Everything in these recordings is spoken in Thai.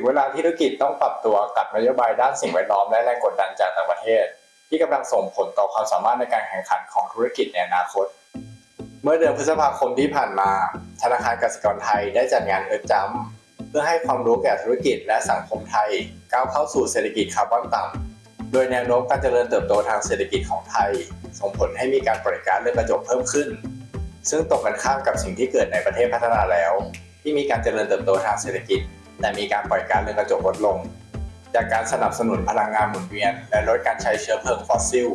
งเวลาที่ธุรกิจต้องปรับตัวกับนโยบายด้านสิ่งแวดล้อมและแรงกดดันจากต่างประเทศ ที่กำลังส่งผลต่อความสามารถในการแข่งขันของธุรกิจในอนาคต เมื่อเดือนพฤษภาคมที่ผ่านมา ธนาคารกสิกรไทยได้จัดงานเอิร์จัมเพื่อให้ความรู้แก่ธุรกิจและสังคมไทย ก้าวเข้าสู่เศรษฐกิจคาร์บอนต่ำโดยแนวโน้มการเจริญเติบโตทางเศรษฐกิจของไทย ส่งผลให้มีการปล่อยก๊าซเรือนกระจกเพิ่มขึ้น ซึ่งตรงกันข้ามกับสิ่งที่เกิดในประเทศพัฒนาแล้ว ที่มีการเจริญเติบโตทางเศรษฐกิจ แต่มีการปล่อยก๊าซเรือนกระจกลดลง จากการสนับสนุนพลังงานหมุนเวียน และลดการใช้เชื้อเพลิงฟอสซิล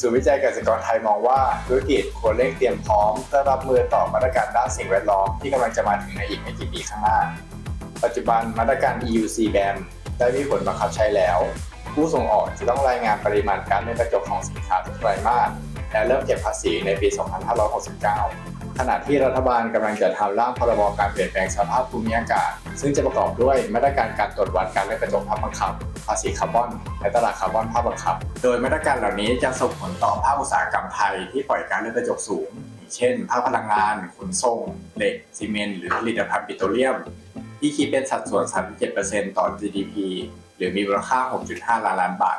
ศูนย์วิจัยเกษตรกรไทยมองว่าธุรกิจควรเร่งเตรียมพร้อมเพื่อรับมือต่อมาตรการด้านสิ่งแวดล้อมที่กำลังจะมาถึงในอีกไม่กี่ปีข้างหน้า ปัจจุบันมาตรการ EUC ban ได้มีผลบังคับใช้แล้ว ผู้ส่งออกจะต้องรายงานปริมาณก๊าซเรือนกระจกของสินค้าทุกไตรมาส และเริ่มเก็บภาษีในปี 2569 ขณะที่รัฐบาลกำลังจะทำร่างพรบการเปลี่ยนแปลงสภาพภูมิอากาศ ซึ่งจะประกอบด้วยมาตรการการตรวจวัดการเรือนกระจกภาพบังคับ ภาษีคาร์บอน และตลาดคาร์บอนภาพบังคับ โดยมาตรการเหล่านี้จะส่งผลต่อภาคอุตสาหกรรมไทยที่ปล่อยก๊าซเรือนกระจกสูงอย่างเช่น ภาคพลังงาน ขนส่ง เหล็ก ซีเมนต์ หรือผลิตภัณฑ์ปิโตรเลียม ที่คิดเป็นสัดส่วน 37%ต่อ GDP หรือมีมูลค่า 6.5 ล้านล้านบาท